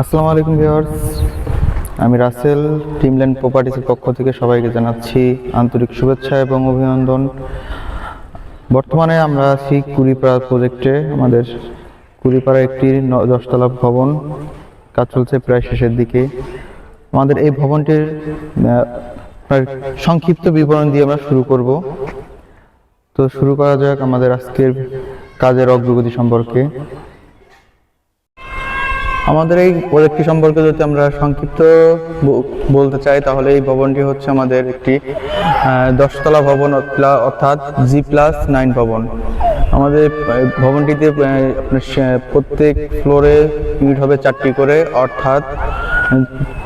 আসসালামু আলাইকুম ভিউয়ার্স। আমি রাসেল, টিমল্যান্ড প্রপার্টিসের পক্ষ থেকে সবাইকে জানাচ্ছি আন্তরিক শুভেচ্ছা এবং অভিনন্দন। বর্তমানে আমরা আছি কুড়িপাড়া প্রজেক্টে, আমাদের কুড়িপাড়া একটি দশতলা ভবন, কাজ চলছে প্রায় শেষের দিকে। আমাদের এই ভবনটির সংক্ষিপ্ত বিবরণ দিয়ে আমরা শুরু করব। তো শুরু করা যাক আমাদের আজকের কাজের অগ্রগতি সম্পর্কে। আমাদের এই প্রজেক্টটি সম্পর্কে যদি আমরা সংক্ষিপ্ত বলতে চাই, তাহলে এই ভবনটি হচ্ছে আমাদের একটি দশতলা ভবন অর্থাৎ জি প্লাস নাইন ভবন। আমাদের ভবনটিতে প্রত্যেক ফ্লোরে ইউনিট হবে চারটি করে, অর্থাৎ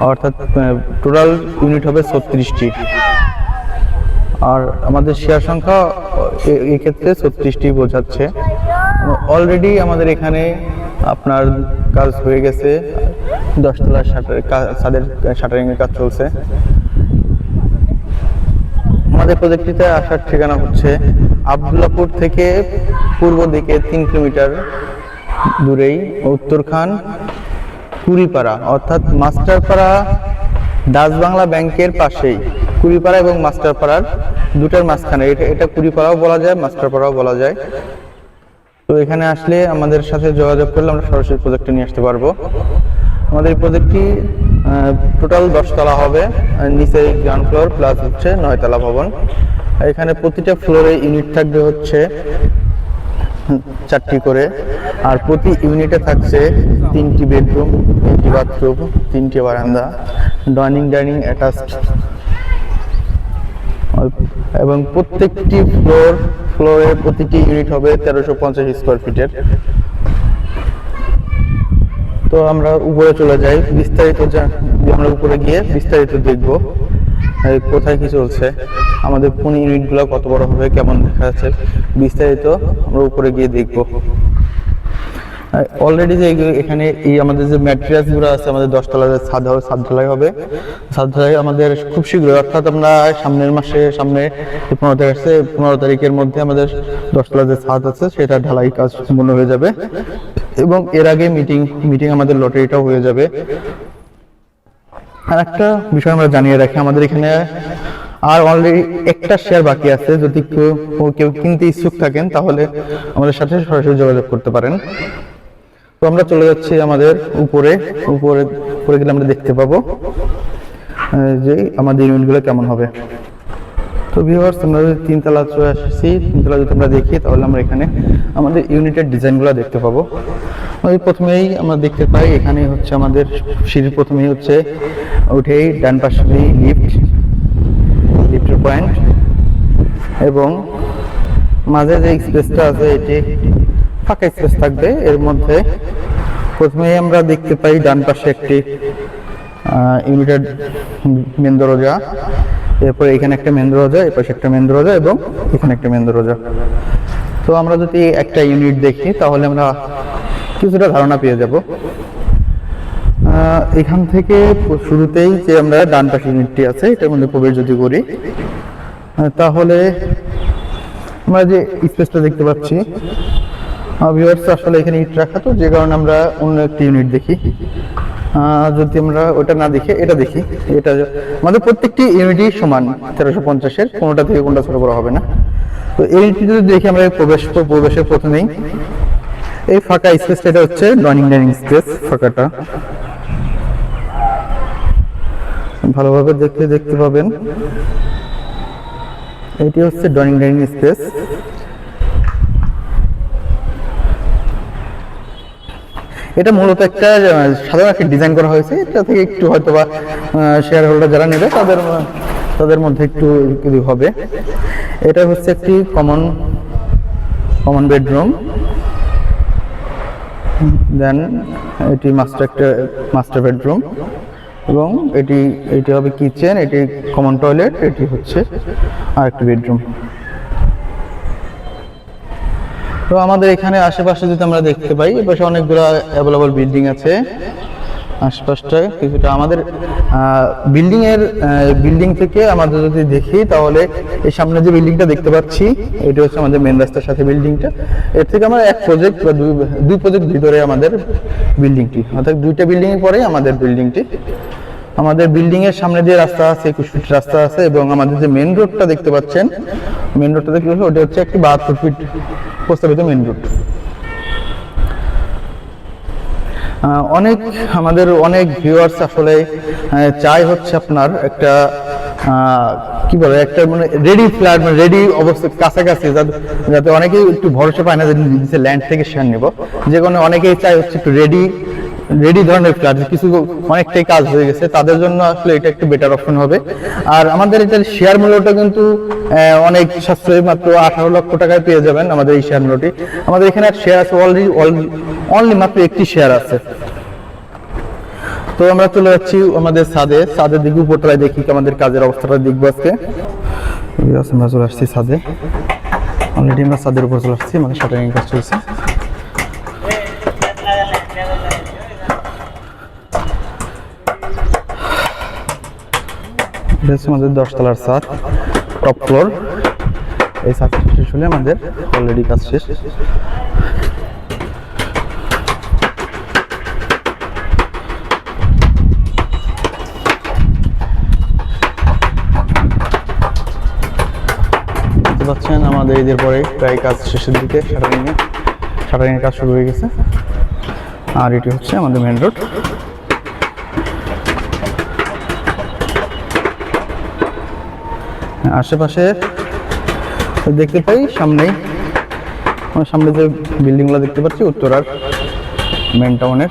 অর্থাৎ টোটাল ইউনিট হবে ছত্রিশটি। আর আমাদের শেয়ার সংখ্যা, এ- এই ছত্রিশটি বোঝাচ্ছে। অলরেডি আমাদের এখানে আপনার কাজ হয়ে গেছে। দশতলার শাটার ছাদের এর কাজ চলছে। আমাদের প্রজেক্টটিতে আসার ঠিকানা হচ্ছে আবদুল্লাপুর থেকে পূর্ব দিকে তিন কিলোমিটার দূরেই উত্তরখান কুড়িপাড়া, অর্থাৎ মাস্টারপাড়া ডাচ বাংলা ব্যাংকের পাশেই। কুড়িপাড়া এবং মাস্টারপাড়ার দুটার মাঝখানে, এটা এটা কুড়িপাড়াও বলা যায়, মাস্টারপাড়াও বলা যায়। তো এখানে আসলে আমাদের সাথে যোগাযোগ করলে আমরা সরাসরি প্রজেক্টে নিয়ে আসতে পারব। আমাদের প্রজেক্টটি টোটাল দশতলা হবে নিচে গ্রাউন্ড ফ্লোর প্লাস হচ্ছে নয়তলা ভবন। এখানে প্রতিটা ফ্লোরে ইউনিট থাকবে হচ্ছে চারটি করে। আর প্রতি ইউনিটে থাকছে তিনটি বেডরুম তিনটি বাথরুম তিনটি বারান্দা ডাইনিং ডাইনিং অ্যাটাচড এবং প্রত্যেকটি ফ্লোর, ফ্লোরে প্রতিটি ইউনিট হবে তেরোশো পঞ্চাশ স্কোয়ার ফিটের। তো আমরা উপরে চলে যাই। বিস্তারিত আমরা উপরে গিয়ে বিস্তারিত দেখব কোথায় কি চলছে, আমাদের কোন ইউনিটগুলো কত বড় হবে, কেমন দেখা যাচ্ছে, বিস্তারিত আমরা উপরে গিয়ে দেখব। অলরেডি যে এখানে এই আমাদের যে ম্যাটেরিয়ালসগুলো আছে, আমাদের দশতলা ছাদ হবে ছাদ ঢালাই হবে। ছাদ ঢালাই আমাদের খুব শীঘ্রই, অর্থাৎ আমরা সামনের মাসে, সামনে পনেরো তারিখ আছে, পনেরো তারিখের মধ্যে আমাদের দশতলা যে ছাদ আছে, সেটা ঢালাই কাজ সম্পূর্ণ হয়ে যাবে। এবং এর আগে মিটিং মিটিং আমাদের লটারিটাও হয়ে যাবে। আর একটা বিষয় আমরা জানিয়ে রাখি, আমাদের এখানে আর অলরেডি একটা শেয়ার বাকি আছে, যদি কেউ কেউ কিনতে ইচ্ছুক থাকেন, তাহলে আমাদের সাথে সরাসরি যোগাযোগ করতে পারেন। তো আমরা চলে যাচ্ছি আমাদের উপরে উপরে উপরে গেলে আমরা দেখতে পাবো যে আমাদের ইউনিটগুলো কেমন হবে। তো ভিউয়ার্স আমরা যদি তিনতলা চলে আসছি, তিনতলা যদি আমরা দেখি, তাহলে আমরা এখানে আমাদের ইউনিটের ডিজাইনগুলো দেখতে পাবো। প্রথমেই আমরা দেখতে পাই, এখানে হচ্ছে আমাদের সিঁড়ির প্রথমেই হচ্ছে উঠেই ডান পাশে লিফট লিফটের পয়েন্ট এবং মাঝে যে স্পেসটা আছে, এটি ফাঁকা স্পেস থাকবে। এর মধ্যে প্রথমেই আমরা দেখতে পাই ডান পাশে একটি ইউনিটেড মেন দরজা, এরপরে এখানে একটা মেন দরজা, এর পাশে একটা মেন দরজা এবং এখানে একটা মেন দরজা। তো আমরা যদি একটা ইউনিট দেখি, তাহলে আমরা কিছুটা ধারণা পেয়ে যাব। এখান থেকে শুরুতেই যে আমরা ডান পাশে ইউনিটটি আছে, এটার মধ্যে প্রবেশ যদি করি তাহলে আমরা যে স্পেসটা দেখতে পাচ্ছি ভিউয়ার্স আসলে এখানে ইট রাখা তো, যে কারণে আমরা অন্য একটি ইউনিট দেখি। যদি আমরা ওটা না দেখে, এটা দেখি। এটা আমাদের প্রত্যেকটি ইউনিটই সমান, তেরোশো পঞ্চাশের কোনোটা থেকে কোনটা ছোট বড় হবে না। তো এই ইউনিটটি যদি দেখি, আমরা প্রবেশ প্রবেশের প্রথমেই এই ফাঁকা স্পেসটা এটা হচ্ছে ডাইনিং ডাইনিং স্পেস ফাঁকাটা। ভালোভাবে দেখলে দেখতে পাবেন। এটি হচ্ছে ডাইনিং ডাইনিং স্পেস এটা মূলত একটা সাধারণ একটা ডিজাইন করা হয়েছে। এটা থেকে একটু হয়তো বা শেয়ার হোল্ডার যারা নেবে, তাদের তাদের মধ্যে একটু হবে। এটা হচ্ছে একটি কমন কমন বেডরুম দেন এটি মাস্টার একটা মাস্টার বেডরুম এবং এটি এটি হবে কিচেন এটি কমন টয়লেট এটি হচ্ছে আরেকটি বেডরুম তো আমাদের এখানে আশেপাশে যদি আমরা দেখতে পাই এপাশে অনেকগুলো অ্যাভেলেবল বিল্ডিং আছে। আশপাশটায় কিছুটা আমাদের বিল্ডিং এর বিল্ডিং থেকে আমাদের যদি দেখি, তাহলে এই সামনে যে বিল্ডিংটা দেখতে পাচ্ছি, এটা হচ্ছে আমাদের মেন রাস্তার সাথে বিল্ডিংটা এর থেকে আমরা এক প্রজেক্ট বা দুই দুই প্রজেক্ট ভিতরে আমাদের বিল্ডিংটি অর্থাৎ দুইটা বিল্ডিং এর পরেই আমাদের বিল্ডিংটি আমাদের বিল্ডিং এর সামনে যে রাস্তা আছে, একুশ ফিট রাস্তা আছে, এবং আমাদের যে মেন রোডটা দেখতে পাচ্ছেন মেন রোডটা দেখতে ওটা হচ্ছে একটি বাহাত্তর ফিট প্রস্তাবিত মেন রুট অনেক আমাদের অনেক ভিউয়ার্স আসলে চাই হচ্ছে আপনার একটা কি বলে, একটা মানে রেডি ফ্ল্যাট মানে রেডি অবস্থা, কাছাকাছি, যাতে যাতে অনেকেই একটু ভরসা পায় না যে ল্যান্ড থেকে শেয়ার নেব। যে কোনো অনেকেই চাই হচ্ছে একটু রেডি রেডি ধরনের ফ্ল্যাট কিছু অনেকটাই কাজ হয়ে গেছে, তাদের জন্য আসলে এটা একটু বেটার অপশন হবে। আর আমাদের এটার শেয়ার মূল্যটা কিন্তু অনেক সাশ্রয়ী, মাত্র আঠারো লক্ষ টাকায় পেয়ে যাবেন আমাদের এই শেয়ার মূল্যটি। আমাদের এখানে শেয়ার আছে অলরেডি অনলি মাত্র একটি শেয়ার আছে। তো আমরা চলে যাচ্ছি আমাদের ছাদে। ছাদের দিকে উপরতলায় দেখি আমাদের কাজের অবস্থাটা দেখব আজকে। আমরা চলে আসছি ছাদে। অলরেডি আমরা ছাদের উপর চলে আসছি মানে শাটারিং কাজ চলছে। এটা আমাদের দশতলার ছাদ টপ ফ্লোর এই ছাদ শেষ হলে আমাদের অলরেডি কাজ শেষ। পাচ্ছেন, আমাদের ঈদের পরে প্রায় কাজ শেষের দিকে শাটারিং এ শাটারিং এর কাজ শুরু হয়ে গেছে। আর এটি হচ্ছে আমাদের মেন রোড আশেপাশে দেখতে পাই আমার সামনে যে বিল্ডিং বিল্ডিংগুলো দেখতে পাচ্ছি উত্তরার মেন টাউনের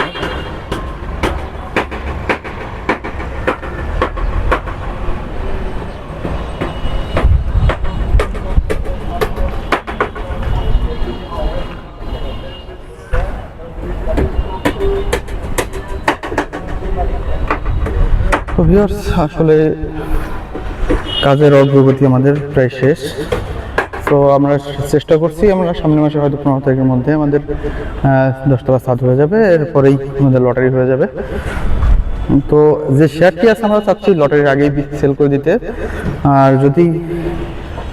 আসলে কাজের অগ্রগতি আমাদের প্রায় শেষ। তো আমরা চেষ্টা করছি, আমরা সামনের মাসে হয়তো পনেরো তারিখের মধ্যে আমাদের দশতলা সাত হয়ে যাবে, এরপরেই আমাদের লটারি হয়ে যাবে। তো যে শেয়ারটি আছে আমরা চাচ্ছি লটারির আগেই সেল করে দিতে। আর যদি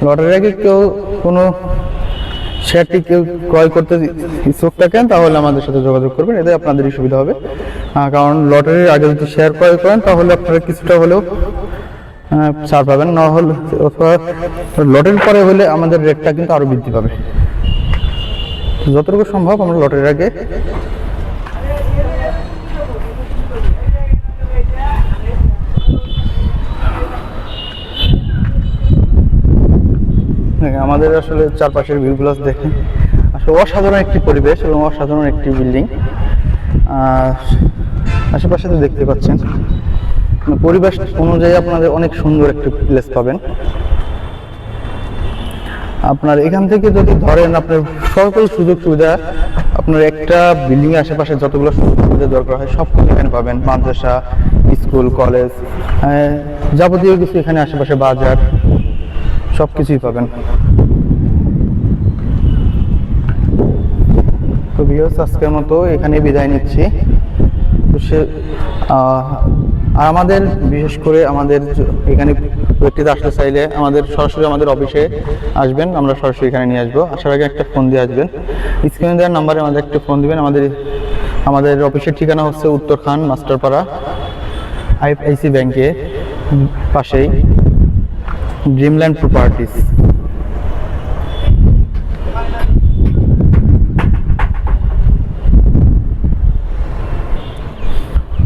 লটারির আগে কেউ কোনো শেয়ারটি কেউ ক্রয় করতে ইচ্ছুক থাকেন, তাহলে আমাদের সাথে যোগাযোগ করবেন, এতে আপনাদেরই সুবিধা হবে। কারণ লটারির আগে যদি শেয়ার ক্রয় করেন, তাহলে আপনারা কিছুটা হলেও ছাড় পাবেন, না হলে লটারির পরে হলে আমাদের রেটটা কিন্তু আরও বৃদ্ধি পাবে। যতটুকু সম্ভব আমরা লটারির আগে আমাদের আসলে চারপাশের ভিউ ভিউগুলো দেখেন। আসলে অসাধারণ একটি পরিবেশ এবং অসাধারণ একটি বিল্ডিং আর আশেপাশে তো দেখতে পাচ্ছেন। পরিবেশ অনুযায়ী আপনাদের অনেক সুন্দর একটি প্লেস পাবেন। আপনার এখান থেকে যদি ধরেন আপনার সকল সুযোগ সুবিধা, আপনার একটা বিল্ডিং এর আশেপাশে যতগুলো সুযোগ সুবিধা দরকার হয় সব কিছু এখানে পাবেন। মাদ্রাসা স্কুল কলেজ যাবতীয় কিছু এখানে আশেপাশে বাজার সব কিছুই পাবেন। তো ভিউয়ার্স আজকের মতো এখানে বিদায় নিচ্ছি। তো সে আর আমাদের, বিশেষ করে আমাদের এখানে ব্যক্তিতে আসতে চাইলে আমাদের সরাসরি আমাদের অফিসে আসবেন, আমরা সরাসরি এখানে নিয়ে আসব। আসার আগে একটা ফোন দিয়ে আসবেন। স্ক্রিনে দেওয়ার নাম্বারে আমাদের একটা ফোন দিবেন। আমাদের আমাদের অফিসের ঠিকানা হচ্ছে উত্তর খান মাস্টারপাড়া আইএফআইসি ব্যাংকে পাশেই। ড্রিমল্যান্ড প্রপার্টিস তো